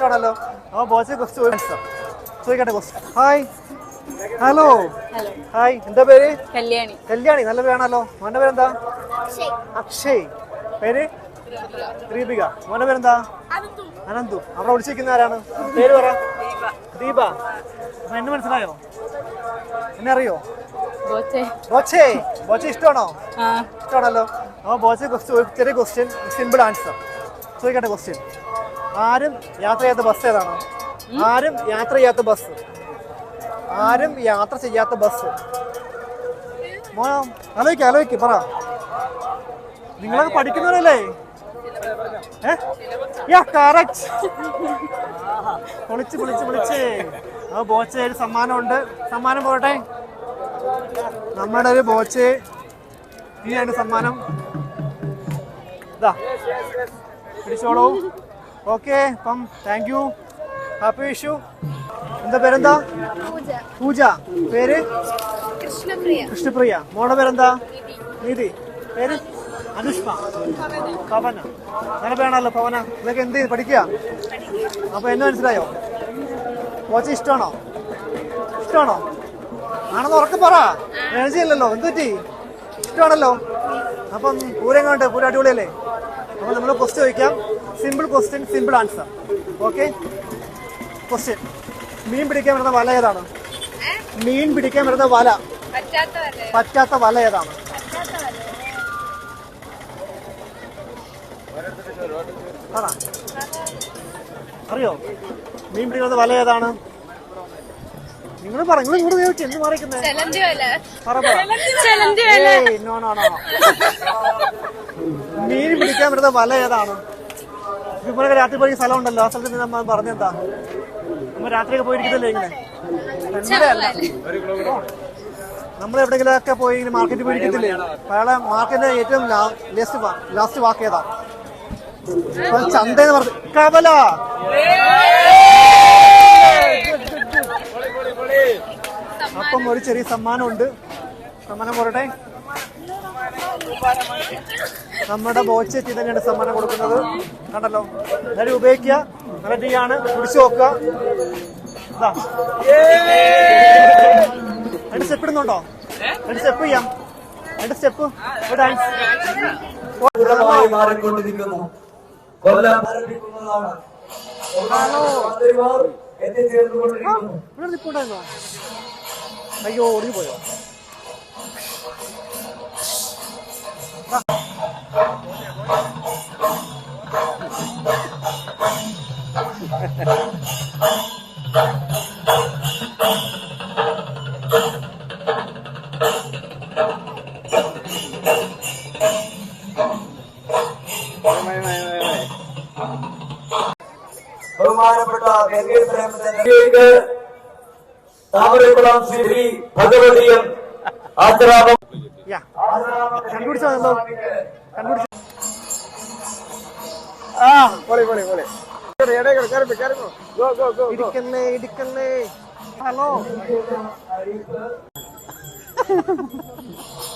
ഇഷ്ടമാണല്ലോ ആ ബോച്ചെ കുറച്ച് ചോദിക്കട്ടെ ക്വസ്റ്റ്യൻ ഹായ് ഹലോ ഹായ് എന്താ പേര്? കല്യാണി. കല്യാണി. നല്ല പേരാണല്ലോ. മോന്റെ പേരെന്താ? അക്ഷയ്. പേര്? ദീപിക. മോന്റെ പേരെന്താ? അനന്തു. അവിടെ വിളിച്ചിരിക്കുന്ന ആരാണ്? പേര് പറ. ദീപ. എന്നെ മനസ്സിലായോ? എന്നെ അറിയോ? ബോച്ചെ. ബോച്ചേ. ഇഷ്ടമാണോ? ഇഷ്ടമാണല്ലോ. ആ ബോച്ചെ ചെറിയ ക്വസ്റ്റ്യൻ സിമ്പിൾ ആൻസർ ചോദിക്കട്ടെ ക്വസ്റ്റ്യൻ ആരും യാത്ര ചെയ്യാത്ത ബസ് ഏതാണ്? ആരും യാത്ര ചെയ്യാത്ത ബസ്. ആരും യാത്ര ചെയ്യാത്ത ബസ്. ആലോചിക്ക ആലോചിക്ക പറ. നിങ്ങളൊക്കെ പഠിക്കുന്നവരല്ലേ? പൊളിച്ച് പൊളിച്ച് പൊളിച്ച് ആ ബോച്ച ഒരു സമ്മാനമുണ്ട്. സമ്മാനം പോകട്ടെ നമ്മുടെ ഒരു ബോച്ച് ഇനിയാണ് സമ്മാനം. ഇതാ പിടിച്ചോളൂ. ഓക്കെ അപ്പം താങ്ക് യു ഹാപ്പി വിഷു. എന്താ പേരെന്താ? പൂജ. പേര്? കൃഷ്ണപ്രിയ. മോളുടെ പേരെന്താ? നീതി പേര്? അനുഷ്മ പവന. നല്ല പേരാണല്ലോ പവന. ഇതൊക്കെ എന്ത് പഠിക്കുക? അപ്പൊ എന്നെ മനസ്സിലായോ? കോച്ച ഇഷ്ടമാണോ? ഇഷ്ടമാണോ? ആണെന്ന് ഉറക്കെ പറ. എനർജി ഇല്ലല്ലോ എന്ത് പറ്റി? ഇഷ്ടമാണല്ലോ. അപ്പം പൂരം കണ്ട്? പൂരം അടിപൊളിയല്ലേ? അപ്പൊ നമ്മൾ ക്വസ്റ്റ്യൻ ചോദിക്കാം. Simple question simple answer okay question മീൻ പിടിക്കാൻ വരുന്ന വല ഏതാണ്? മീൻ പിടിക്കാൻ വരുന്ന വല. പറ്റാത്ത വല ഏതാണ്? അറിയോ? മീൻ പിടിക്കുന്ന വല ഏതാണ്? നിങ്ങൾ പറ നിങ്ങൾ ഇങ്ങോട്ട് ചോദിച്ചു എന്ത് വല. പറ പറ. മീൻ പിടിക്കാൻ വരുന്ന വല ഏതാണ്? ഇപ്പോഴൊക്കെ രാത്രി പോയി സ്ഥലം ഉണ്ടല്ലോ ആ സ്ഥലത്ത് നമ്മൾ പറഞ്ഞെന്താ? നമ്മൾ രാത്രിയൊക്കെ പോയിരിക്കുന്നില്ലേ ഇങ്ങനെ? നമ്മൾ എവിടെയെങ്കിലും ഒക്കെ പോയി ഇങ്ങനെ മാർക്കറ്റ് പോയിരിക്കത്തില്ലേ? അയാളെ മാർക്കറ്റിന്റെ ഏറ്റവും ലാസ്റ്റ് ലാസ്റ്റ് വാക്ക് ഏതാ? ചന്ത എന്ന് പറഞ്ഞു കവല! അപ്പം ഒരു ചെറിയ സമ്മാനം ഉണ്ട് സമ്മാനം പോരട്ടെ? നമ്മുടെ ബോച്ചെത്തി തന്നെയാണ് സമ്മാനം കൊടുക്കുന്നത് കണ്ടല്ലോ. എല്ലാവരും ഉപയോഗിക്കുക. നല്ല ടീയാണ് കുടിച്ചു നോക്കുക. രണ്ട് സ്റ്റെപ്പ് ഇടുന്നുണ്ടോ? രണ്ട് സ്റ്റെപ്പ് ചെയ്യാം. രണ്ട് സ്റ്റെപ്പ് ഡാൻസ് മാറിക്കൊണ്ടിരിക്കുന്നു. കൊല്ലം ആരംഭിക്കുന്നതാണ്. എത്തിച്ചേർന്നുകൊണ്ടിരിക്കുന്നു. അയ്യോ ഓടി പോയോ ബഹുമാനപ്പെട്ട ഗംഗേ പ്രേമചന്ദ്രക്ക് താമരക്കുളം ശ്രീ ഭഗവതിയും ആശ്രാമം യാ കണ്ടുപിടിച്ചോ കണ്ടുപിടിച്ചോ. ആ പൊളി പൊളി പൊളി. ഇടിക്കല്ലേ ഇടിക്കല്ലേ. ഹലോ.